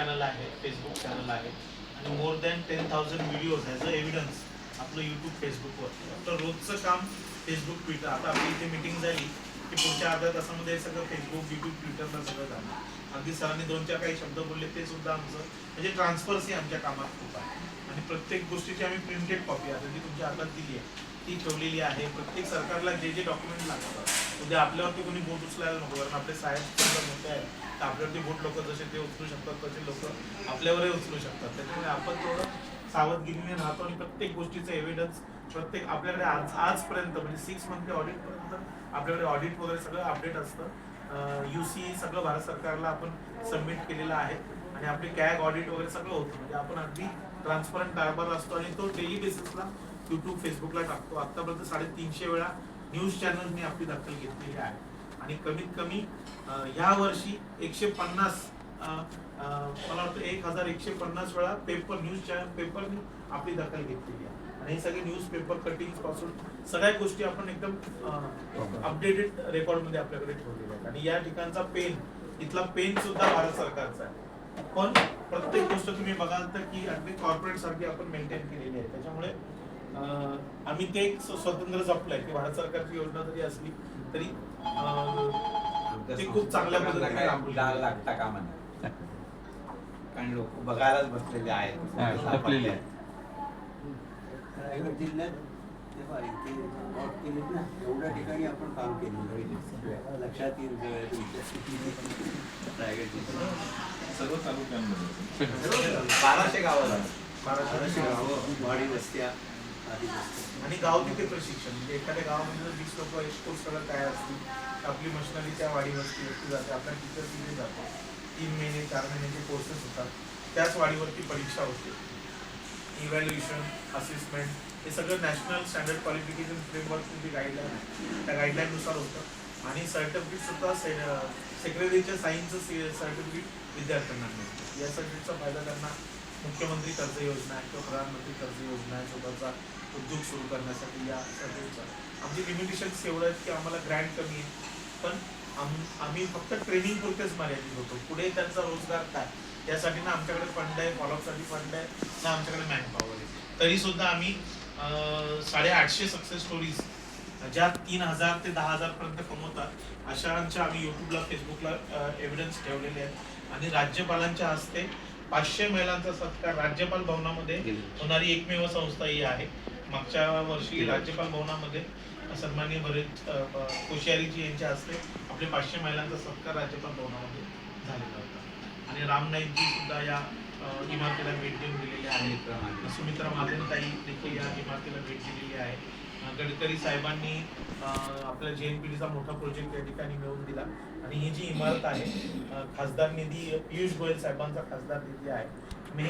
Channel आहे Facebook channel आहे. आणि more than ten thousand videos as a evidence आपलं यूट्यूब फेसबुकवर तर रोजचं काम फेसबुक ट्विटर आता आपली इथे मिटिंग झाली की पुढच्या अर्ध्या तासामध्ये सगळं फेसबुक यूट्यूब ट्विटरला सगळं झालं अगदी सरांनी दोन चार काही शब्द बोलले ते सुद्धा आमचं म्हणजे ट्रान्सफरन्सी आमच्या कामात खूप आहे. आणि प्रत्येक गोष्टीची आम्ही प्रिंटेड कॉपी आता जी तुमच्या हातात दिली आहे ती ठेवलेली आहे. प्रत्येक सरकारला जे जे डॉक्युमेंट लागतात उद्या आपल्यावरती कोणी बोट उचलायला नको कारण आपले साहेब मोठे आहेत. तर आपल्यावरती बोट लोक जसे ते उचलू शकतात तसे लोक आपल्यावरही उचलू शकतात. त्याच्यामुळे आपण थोडं सावधगिरीने राहतो आणि प्रत्येक गोष्टीचं एव्हिडन्स प्रत्येक आपल्याकडे आज आजपर्यंत म्हणजे सिक्स मंथली ऑडिटपर्यंत आपल्याकडे ऑडिट वगैरे सगळं अपडेट असतं. यू सी सगळं भारत सरकारला आपण सबमिट केलेलं आहे. आणि आपली कॅग ऑडिट वगैरे सगळं होतं. म्हणजे आपण अगदी ट्रान्सपरंट कारभार असतो आणि तो डेली बेसिसला युट्यूब फेसबुकला टाकतो. आतापर्यंत साडेतीनशे वेळा न्यूज चॅनलने आपली दखल घेतलेली आहे. आणि कमीत कमी या वर्षी एकशे पन्नास मला वाटतं एक हजार एकशे पन्नास वेळा पेपर न्यूज चॅनल पेपरने आपली दखल घेतलेली आहे. आणि हे सगळे न्यूज पेपर कटिंगपासून सगळ्या गोष्टी आपण एकदम अपडेटेड रेकॉर्डमध्ये आपल्याकडे ठेवलेल्या आहेत. आणि या ठिकाणचा पेन इथला पेन सुद्धा भारत सरकारचा आहे. पण प्रत्येक गोष्ट तुम्ही बघाल तर की अगदी कॉर्पोरेट सारखी आपण मेंटेन केलेली आहे. त्याच्यामुळे आम्ही ते एक स्व- स्वतंत्र जपलंय की भारत सरकारची योजना जरी असली तरी ते खूप चांगल्या पद्धतीने राबवली डाग लागता कामा नये कारण लोक बघायलाच बसलेले आहेत. हा, जिल्ह्यात एवढ्या ठिकाणी आपण काम केलेलं लक्षात येईल सर्व तालुक्यांमध्ये. बाराशे गावाला बाराशे गावं वाडी वस्त्या. आणि गाव तिथे प्रशिक्षण म्हणजे एखाद्या गावामध्ये जर वीस लोक एक्सपोर्ट करत काय असतील आपली मशिनरी त्या वाडीवरती वरती जाते. आपल्या टीचर तिथे जातो तीन महिने चार महिन्याचे कोर्सेस होतात. त्याच वाडीवरती परीक्षा होते. इव्हॅल्युएशन असेसमेंट हे सगळं नॅशनल स्टँडर्ड क्वालिफिकेशन फ्रेमवर्कची जी गाईडलाईन आहे. त्या गाईडलाईननुसार होतं. आणि सर्टिफिकेट सुद्धा से सेक्रेटरीच्या सायन्सचं सर्टिफिकेट विद्यार्थ्यांना मिळतं. या सर्टिफिकेटचा फायदा त्यांना मुख्यमंत्री कर्ज योजना आहे किंवा प्रधानमंत्री कर्ज योजना आहे स्वतःचा उद्योग सुरू करण्यासाठी या सर्टिफिकेटचा आमची लिमिटेशन्स एवढं आहेत की आम्हाला ग्रँट कमी आहे. पण आम- आम्ही फक्त ट्रेनिंग पुरतेच मर्यादित होतो. पुढे त्यांचा रोजगार काय? यासाठी ना आमच्याकडे फंड आहे फॉलोअपसाठी फंड आहे ना आमच्याकडे मॅनपॉवर आहे. तरी सुद्धा आम्ही साडेआठशे सक्सेस स्टोरीज ज्या तीन हजार ते दहा हजार पर्यंत कमवतात अशांच्या आम्ही युट्यूबला फेसबुकला एव्हिडन्स ठेवलेले आहेत. आणि राज्यपालांच्या हस्ते पाचशे महिलांचा सत्कार राज्यपाल भवनामध्ये होणारी एकमेव संस्था ही आहे. मागच्या वर्षी राज्यपाल भवनामध्ये सन्माननीय भरत कोश्यारीजी यांच्या हस्ते आपले पाचशे महिलांचा सत्कार राज्यपाल भवनामध्ये झालेला होता. आणि राम नाईकजी सुद्धा या इमारतीला भेट देऊन गेलेले आहेत. सुमित्रा महाजनताई देखील या इमारतीला भेट दिलेली आहे. गडकरी साहेबांनी आपल्या जे एन पी डीचा मोठा प्रोजेक्ट या ठिकाणी मिळवून दिला. आणि ही जी इमारत आहे खासदार निधी पियुष गोयल साहेबांचा खासदार निधी आहे.